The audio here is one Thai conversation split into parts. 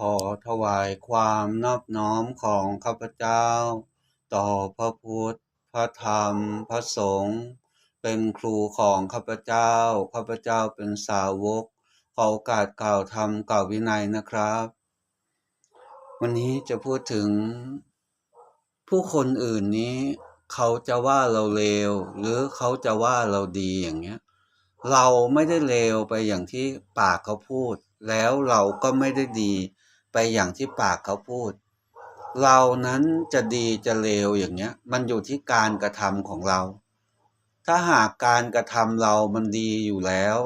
ขอถวายความนอบน้อมของข้าพเจ้า ต่อพระพุทธ พระธรรม พระสงฆ์ เป็นครูของข้าพเจ้า ข้าพเจ้าเป็นสาวก ขอโอกาสกล่าวธรรมกล่าววินัยนะครับ วันนี้จะพูดถึง ผู้คนอื่นนี้ เขาจะว่าเราเลว หรือเขาจะว่าเราดีอย่างเงี้ย เราไม่ได้เลวไปอย่างที่ปากเขาพูด แล้วเราก็ไม่ได้ดี ไปอย่างที่ปากเขาพูด เรานั้นจะดีจะเลวอย่างเงี้ย มันอยู่ที่การกระทำของเรา ถ้าหากการกระทำเรามันดีอยู่แล้ว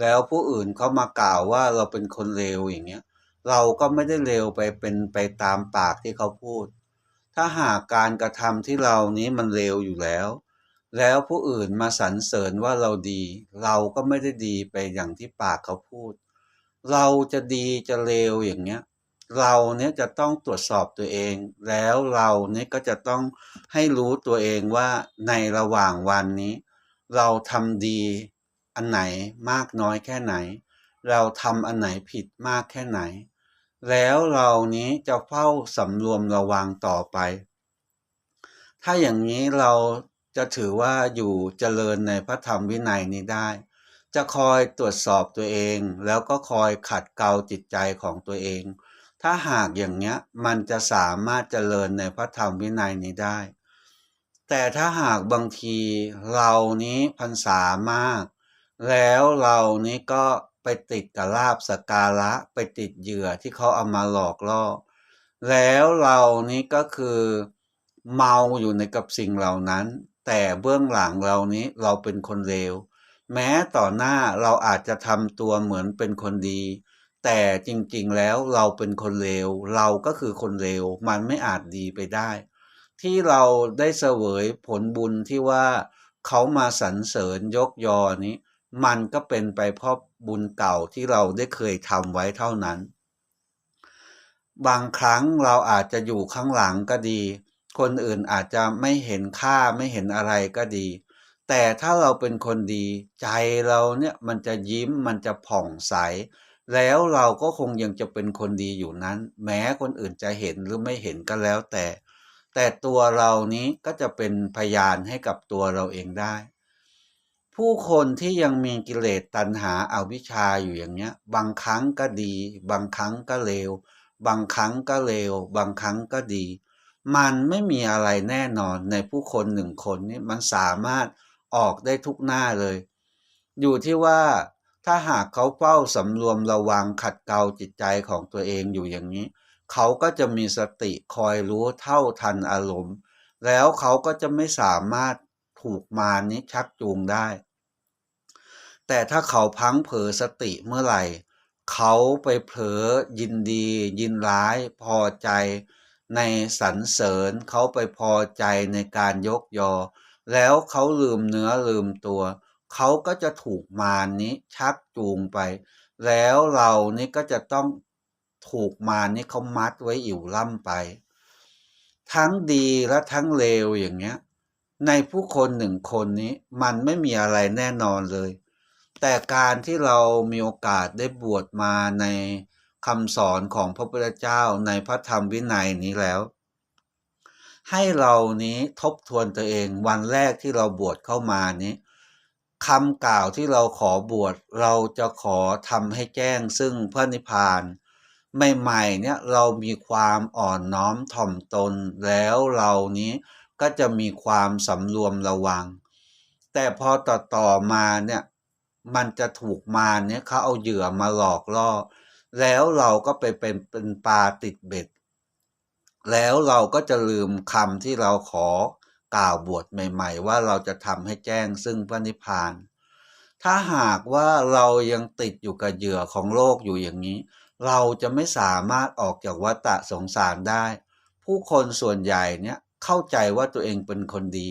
แล้วผู้อื่นเขามากล่าวว่าเราเป็นคนเลวอย่างเงี้ย เราก็ไม่ได้เลวไปเป็นไปตามปากที่เขาพูด ถ้าหากการกระทำที่เรานี้มันเลวอยู่แล้ว แล้วผู้อื่นมาสรรเสริญว่าเราดี เราก็ไม่ได้ดีไปอย่างที่ปากเขาพูดเราจะดีจะเลวอย่างเงี้ย เราเนี่ยจะต้องตรวจสอบตัวเอง แล้วเราเนี่ยก็จะต้องให้รู้ตัวเองว่าในระหว่างวันนี้ เราทำดีอันไหนมากน้อยแค่ไหน เราทำอันไหนผิดมากแค่ไหน แล้วเรานี้จะเฝ้าสำรวมระวังต่อไป ถ้าอย่างนี้เราจะถือว่าอยู่เจริญในพระธรรมวินัยนี้ได้ จะคอยตรวจสอบตัวเอง แล้วก็คอยขัดเกลาจิตใจของตัวเอง ถ้าหากอย่างเนี้ยมันจะสามารถเจริญในพระธรรมวินัยนี้ได้ แต่ถ้าหากบางทีเรานี้พรรษามาก แล้วเรานี้ก็ไปติดกับลาบสการะไปติดเหยื่อที่เขาเอามาหลอกล่อแล้วเรานี้ก็คือเมาอยู่ในกับสิ่งเหล่านั้น แต่เบื้องหลังเรานี้เราเป็นคนเลวแม้ต่อหน้าเราอาจจะทำตัวเหมือนเป็นคนดี แต่จริงๆแล้วเราเป็นคนเลวเราก็คือคนเลวมันไม่อาจดีไปได้ ที่เราได้เสวยผลบุญที่ว่าเขามาสรรเสริญยกยอนี้ มันก็เป็นไปเพราะบุญเก่าที่เราได้เคยทำไว้เท่านั้น บางครั้งเราอาจจะอยู่ข้างหลังก็ดี คนอื่นอาจจะไม่เห็นค่าไม่เห็นอะไรก็ดี แต่ถ้าเราเป็นคนดี ใจเราเนี่ยมันจะยิ้มมันจะผ่องใส แล้วเราก็คงยังจะเป็นคนดีอยู่นั้น แม้คนอื่นจะเห็นหรือไม่เห็นก็แล้วแต่ แต่ตัวเรานี้ก็จะเป็นพยานให้กับตัวเราเองได้ ผู้คนที่ยังมีกิเลสตัณหาอาวิชชาอยู่อย่างเนี้ย บางครั้งก็ดี บางครั้งก็เลว บางครั้งก็เลว บางครั้งก็ดี มันไม่มีอะไรแน่นอนในผู้คนหนึ่งคนนี้มันสามารถออกได้ทุกหน้าเลย อยู่ที่ว่า ถ้าหากเขาเฝ้าสำรวมระวังขัดเกลาจิตใจของตัวเองอยู่อย่างนี้ เขาก็จะมีสติคอยรู้เท่าทันอารมณ์ แล้วเขาก็จะไม่สามารถถูกมานี้ชักจูงได้ แต่ถ้าเขาพังเผลอสติเมื่อไหร่ เขาไปเผลอยินดี ยินร้ายพอใจในสรรเสริญเขาไปพอใจในการยกยอ แล้วเขาลืมเนื้อลืมตัวเเขาก็จะถูกมารนี้ชักจูงไป แล้วเรานี่ก็จะต้องถูกมารนี้เขามัดไว้อยู่ล่ำไป ทั้งดีและทั้งเลวอย่างเงี้ย ในผู้คนหนึ่งคนนี้มันไม่มีอะไรแน่นอนเลย แต่การที่เรามีโอกาสได้บวชมาในคำสอนของพระพุทธเจ้าในพระธรรมวินัยนี้แล้ว ให้เรานี้ทบทวนตัวเองวันแรกที่เราบวชเข้ามานี้ คำกล่าวที่เราขอบวชเราจะขอทำให้แจ้งซึ่งพระนิพพานใหม่ๆเนี่ยเรามีความอ่อนน้อมถ่อมตนแล้วเรานี้ก็จะมีความสำรวมระวัง แต่พอต่อต่อมาเนี่ยมันจะถูกมาเนี่ยเขาเอาเหยื่อมาหลอกล่อ แล้วเราก็ไปเป็นเป็นปลาติดเบ็ด แล้วเราก็จะลืมคำที่เราขอ กล่าวบวชใหม่ ๆ ว่าเราจะทำให้แจ้งซึ่งพระนิพพาน ถ้าหากว่าเรายังติดอยู่กับเหยื่อของโลกอยู่อย่างนี้ เราจะไม่สามารถออกจากวัฏสงสารได้ ผู้คนส่วนใหญ่เนี่ยเข้าใจว่าตัวเองเป็นคนดี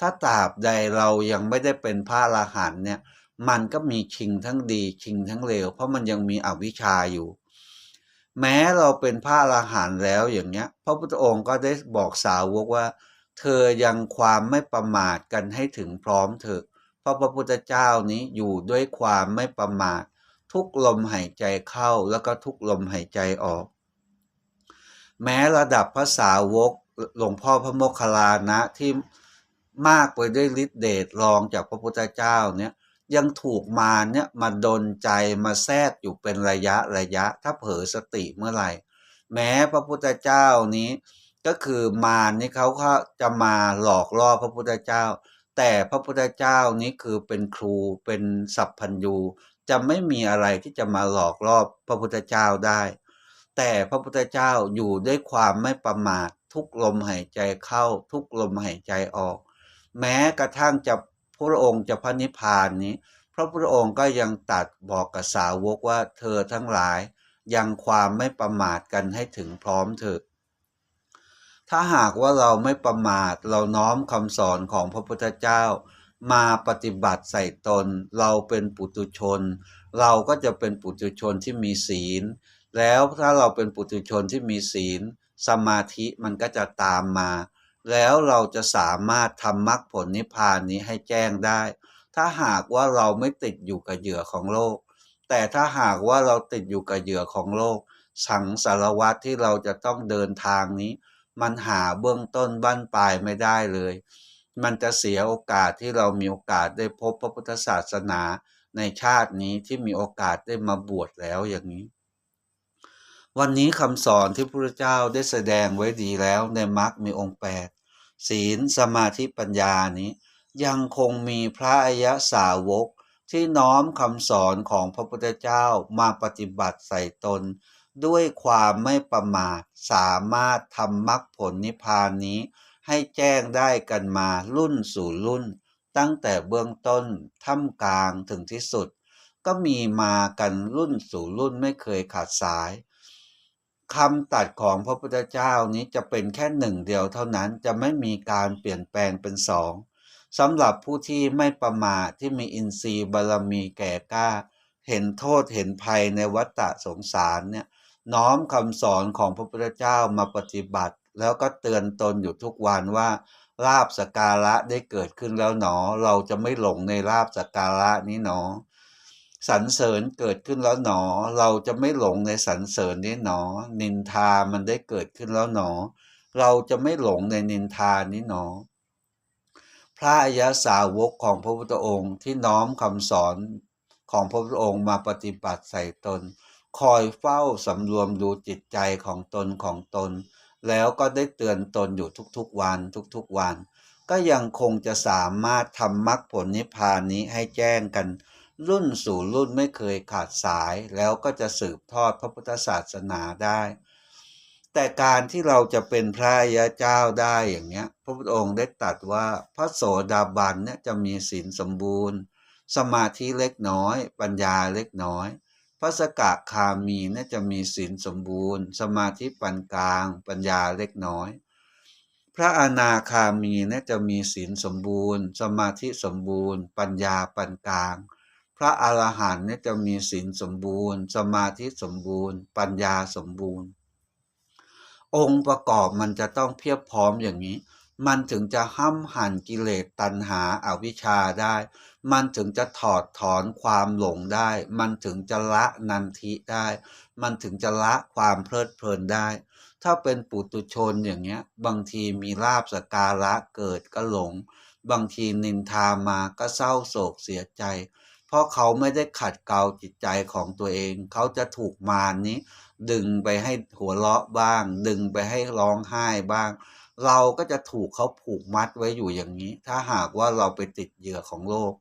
ถ้าตราบใดเรายังไม่ได้เป็นพระอรหันต์เนี่ยมันก็มีชิงทั้งดีชิงทั้งเลวเพราะมันยังมีอวิชชาอยู่ แม้เราเป็นพระอรหันต์แล้วอย่างเนี้ย พระพุทธองค์ก็ได้บอกสาวกว่า เธอยังความไม่ประมาทกันให้ถึงพร้อมเถอะเพราะพระพุทธเจ้านี้อยู่ด้วยความไม่ประมาท ทุกลมหายใจเข้าแล้วก็ทุกลมหายใจออก แม้ระดับภาษาวกหลวงพ่อพระโมคคัลลานะที่มากไปด้วยฤทธิเดชรองจากพระพุทธเจ้าเนี่ยยังถูกมาเนี่ยมาดนใจมาแทรกอยู่เป็นระยะระยะ ถ้าเผลอสติเมื่อไหร่ แม้พระพุทธเจ้านี้ ก็คือมารนี่เขาก็จะมาหลอกล่อพระพุทธเจ้า แต่พระพุทธเจ้านี้คือเป็นครูเป็นสัพพัญญูจะไม่มีอะไรที่จะมาหลอกล่อพระพุทธเจ้าได้ แต่พระพุทธเจ้าอยู่ด้วยความไม่ประมาททุกลมหายใจเข้าทุกลมหายใจออก แม้กระทั่งจะพระองค์จะพระนิพพานนี้ พระพุทธองค์ก็ยังตัดบอกกับสาวกว่าเธอทั้งหลาย ยังความไม่ประมาทกันให้ถึงพร้อมเถิด ถ้าหากว่าเราไม่ประมาทเราน้อมคำสอนของพระพุทธเจ้า มาปฏิบัติใส่ตน เราเป็นปุตุชน เราก็จะเป็นปุตุชนที่มีศีล แล้วถ้าเราเป็นปุตุชนที่มีศีล สมาธิมันก็จะตามมา แล้วเราจะสามารถทำมรรคผลนิพพานนี้ให้แจ้งได้ ถ้าหากว่าเราไม่ติดอยู่กับเหยื่อของโลก แต่ถ้าหากว่าเราติดอยู่กับเหยื่อของโลก สังสารวัตที่เราจะต้องเดินทางนี้ มันหาเบื้องต้นบั้นปลายไม่ได้เลย มันจะเสียโอกาสที่เรามีโอกาสได้พบพระพุทธศาสนาในชาตินี้ที่มีโอกาสได้มาบวชแล้วอย่างนี้ วันนี้คำสอนที่พระเจ้าได้แสดงไว้ดีแล้วในมรรคมีองค์แปดศีลสมาธิปัญญานี้ ยังคงมีพระอริยสาวกที่น้อมคำสอนของพระพุทธเจ้ามาปฏิบัติใส่ตน ด้วยความไม่ประมาทสามารถทำมรรคผลนิพพานนี้ ให้แจ้งได้กันมารุ่นสู่รุ่น ตั้งแต่เบื้องต้นท่ามกลางถึงที่สุด ก็มีมากันรุ่นสู่รุ่นไม่เคยขาดสายคำตัดของพระพุทธเจ้านี้จะเป็นแค่หนึ่งเดียวเท่านั้นจะไม่มีการเปลี่ยนแปลงเป็นสองสำหรับผู้ที่ไม่ประมาทที่มีอินทรีย์บารมีแก่กล้า เห็นโทษเห็นภัยในวัฏฏะสงสารเนี่ย น้อมคำสอนของพระพุทธเจ้ามาปฏิบัติ แล้วก็เตือนตนอยู่ทุกวันว่าลาบสการะได้เกิดขึ้นแล้วหนอ เราจะไม่หลงในลาบสการะนี้หนอสรรเสริญเกิดขึ้นแล้วหนอ เราจะไม่หลงในสรรเสริญนี้หนอ นินทามันได้เกิดขึ้นแล้วหนอ เราจะไม่หลงในนินทานี้หนอ พระอริยสาวกของพระพุทธองค์ที่น้อมคำสอนของพระพุทธองค์มาปฏิบัติใส่ตน คอยเฝ้าสำรวมดูจิตใจของตนของตน แล้วก็ได้เตือนตนอยู่ทุกๆวันทุกๆวัน ก็ยังคงจะสามารถทำมรรคผลนิพพานนี้ให้แจ้งกัน รุ่นสู่รุ่นไม่เคยขาดสายแล้วก็จะสืบทอดพระพุทธศาสนาได้ แต่การที่เราจะเป็นพระยาเจ้าได้อย่างเนี้ย พระพุทธองค์ได้ตรัสว่าพระโสดาบันเนี่ยจะมีศีลสมบูรณ์ สมาธิเล็กน้อย ปัญญาเล็กน้อย พระสกะคามีเนี่ยจะมีศีลสมบูรณ์ สมาธิปานกลาง ปัญญาเล็กน้อย พระอนาคามีเนี่ยจะมีศีลสมบูรณ์ สมาธิสมบูรณ์ ปัญญาปานกลาง พระอรหันต์เนี่ยจะมีศีลสมบูรณ์ สมาธิสมบูรณ์ ปัญญาสมบูรณ์ องค์ประกอบมันจะต้องเพียบพร้อมอย่างนี้ มันถึงจะห้ำหั่นกิเลสตัณหาอาวิชชาได้ มันถึงจะถอดถอนความหลงได้ มันถึงจะละนันทิได้ มันถึงจะละความเพลิดเพลินได้ ถ้าเป็นปุตุชนอย่างเงี้ย บางทีมีลาบสการะเกิดก็หลง บางทีนินทามาก็เศร้าโศกเสียใจ เพราะเขาไม่ได้ขัดเกลาจิตใจของตัวเอง เขาจะถูกมารนนี้ ดึงไปให้หัวเราะบ้าง ดึงไปให้ร้องไห้บ้าง เราก็จะถูกเขาผูกมัดไว้อยู่อย่างนี้ ถ้าหากว่าเราไปติดเหยื่อของโลก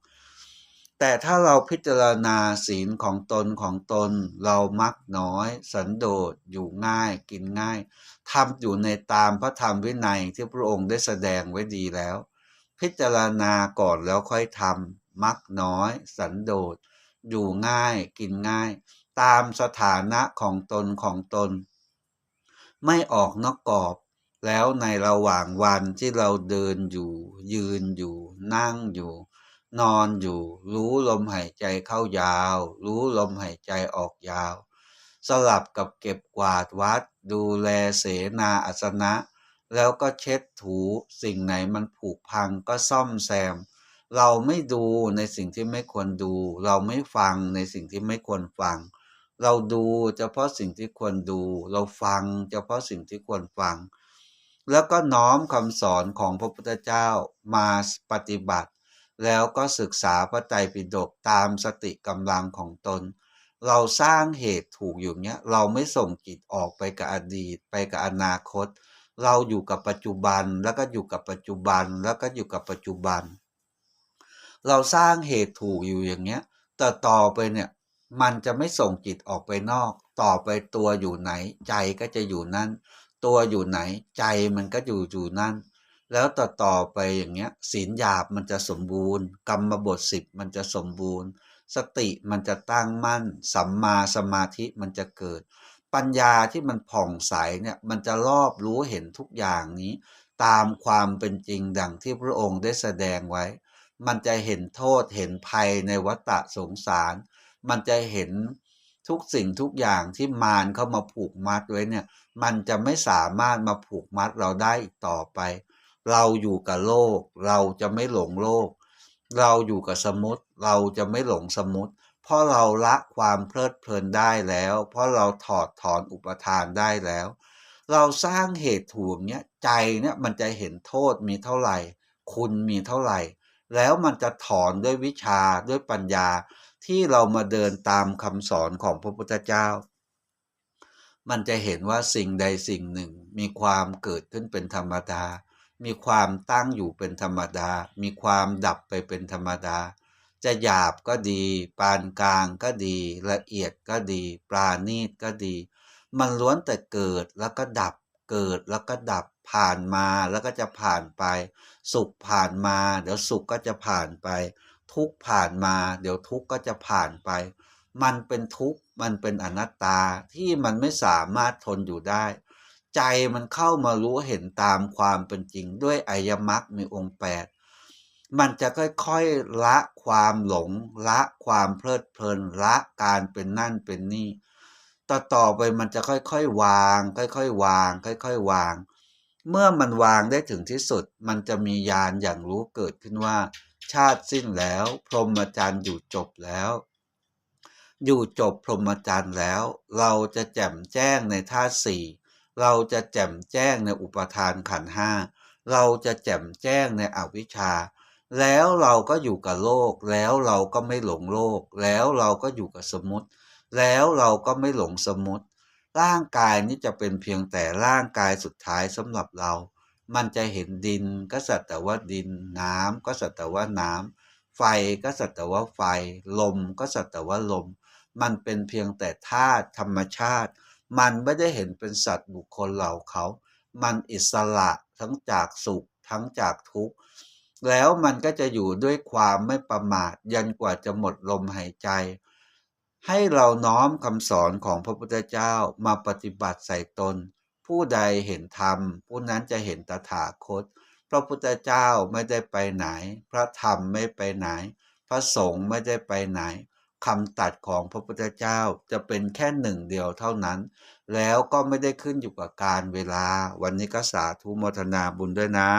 แต่ถ้าเราพิจารณาศีลของตนของตน เรามักน้อย สันโดษอยู่ง่ายกินง่ายทำอยู่ในตามพระธรรมวินัยที่พระองค์ได้แสดงไว้ดีแล้ว พิจารณาก่อนแล้วค่อยทำมักน้อย สันโดษอยู่ง่ายกินง่าย ตามสถานะของตนของตน ไม่ออกนอกกรอบ แล้วในระหว่างวันที่เราเดินอยู่ ยืนอยู่ นั่งอยู่ นอนอยู่ รู้ลมหายใจเข้ายาว รู้ลมหายใจออกยาว สลับกับเก็บกวาดวัด ดูแลเสนาอาสนะ แล้วก็เช็ดถูสิ่งไหนมันผุพังก็ซ่อมแซม เราไม่ดูในสิ่งที่ไม่ควรดู เราไม่ฟังในสิ่งที่ไม่ควรฟัง เราดูเฉพาะสิ่งที่ควรดู เราฟังเฉพาะสิ่งที่ควรฟัง แล้วก็น้อมคำสอนของพระพุทธเจ้ามาปฏิบัติ แล้วก็ศึกษาพระไตรปิฎกตามสติกำลังของตน เราสร้างเหตุถูกอยู่เนี้ยเราไม่ส่งจิตออกไปกับอดีต ไปกับอนาคต เราอยู่กับปัจจุบันแล้วก็อยู่กับปัจจุบันแล้วก็อยู่กับปัจจุบัน เราสร้างเหตุถูกอยู่อย่างเงี้ยแต่ต่อไปเนี่ยมันจะไม่ส่งจิตออกไปนอก ต่อไปตัวอยู่ไหนใจก็จะอยู่นั่น ตัวอยู่ไหนใจมันก็อยู่อยู่นั่น แล้วต่อต่อไปอย่างเงี้ยศีลหยาบมันจะสมบูรณ์ กรรมบทสิบมันจะสมบูรณ์ สติมันจะตั้งมั่น สัมมาสมาธิมันจะเกิด ปัญญาที่มันผ่องใสเนี่ยมันจะรอบรู้เห็นทุกอย่างนี้ ตามความเป็นจริงดังที่พระองค์ได้แสดงไว้ มันจะเห็นโทษเห็นภัยในวัฏสงสาร มันจะเห็นทุกสิ่งทุกอย่างที่มารเข้ามาผูกมัดไว้เนี่ย มันจะไม่สามารถมาผูกมัดเราได้อีกต่อไป เราอยู่กับโลก เราจะไม่หลงโลก เราอยู่กับสมุติเราจะไม่หลงสมุติเพราะเราละความเพลิดเพลินได้แล้ว เพราะเราถอดถอนอุปทานได้แล้ว เราสร้างเหตุถูกเนี้ยใจเนี่ยมันจะเห็นโทษมีเท่าไหร่ คุณมีเท่าไหร่ แล้วมันจะถอนด้วยวิชาด้วยปัญญาที่เรามาเดินตามคำสอนของพระพุทธเจ้า มันจะเห็นว่าสิ่งใดสิ่งหนึ่ง มีความเกิดขึ้นเป็นธรรมดา มีความตั้งอยู่เป็นธรรมดา มีความดับไปเป็นธรรมดา จะหยาบก็ดี ปานกลางก็ดี ละเอียดก็ดี ปราณีตก็ดี มันล้วนแต่เกิดแล้วก็ดับ เกิดแล้วก็ดับผ่านมาแล้วก็จะผ่านไป สุขผ่านมา เดี๋ยวสุขก็จะผ่านไป ทุกผ่านมา เดี๋ยวทุกก็จะผ่านไป มันเป็นทุก มันเป็นอนัตตาที่มันไม่สามารถทนอยู่ได้ ใจมันเข้ามารู้เห็นตามความเป็นจริงด้วยอายมรรคมีองค์แปดมันจะค่อยๆละความหลง ละความเพลิดเพลินละการเป็นนั่นเป็นนี่ต่อต่อไปมันจะค่อยๆวาง ค่อยๆวาง ค่อยๆวาง เมื่อมันวางได้ถึงที่สุด มันจะมีญาณอย่างรู้เกิดขึ้นว่า ชาติสิ้นแล้ว พรหมจรรย์อยู่จบแล้ว อยู่จบพรหมจรรย์แล้ว เราจะแจ่มแจ้งในธาตุสี่เราจะแจ่มแจ้งในอุปทานขันห้าเราจะแจ่มแจ้งในอวิชชา แล้วเราก็อยู่กับโลก แล้วเราก็ไม่หลงโลก แล้วเราก็อยู่กับสมมติ แล้วเราก็ไม่หลงสมมติ ร่างกายนี้จะเป็นเพียงแต่ร่างกายสุดท้ายสำหรับเรา มันจะเห็นดินก็สัตว์แต่ว่าดิน น้ำก็สัตว์แต่ว่าน้ำไฟก็สัตว์แต่ว่าไฟ ลมก็สัตว์แต่ว่าลม มันเป็นเพียงแต่ธาตุธรรมชาติ มันไม่ได้เห็นเป็นสัตว์บุคคลเหล่าเขา มันอิสระทั้งจากสุขทั้งจากทุกข์ แล้วมันก็จะอยู่ด้วยความไม่ประมาทยันกว่าจะหมดลมหายใจ ให้เราน้อมคำสอนของพระพุทธเจ้ามาปฏิบัติใส่ตน ผู้ใดเห็นธรรม ผู้นั้นจะเห็นตถาคต พระพุทธเจ้าไม่ได้ไปไหน พระธรรมไม่ไปไหน พระสงฆ์ไม่ได้ไปไหน คำตัดของพระพุทธเจ้าจะเป็นแค่หนึ่งเดียวเท่านั้น แล้วก็ไม่ได้ขึ้นอยู่กับการเวลา วันนี้ก็สาธุโมทนาบุญด้วยนะ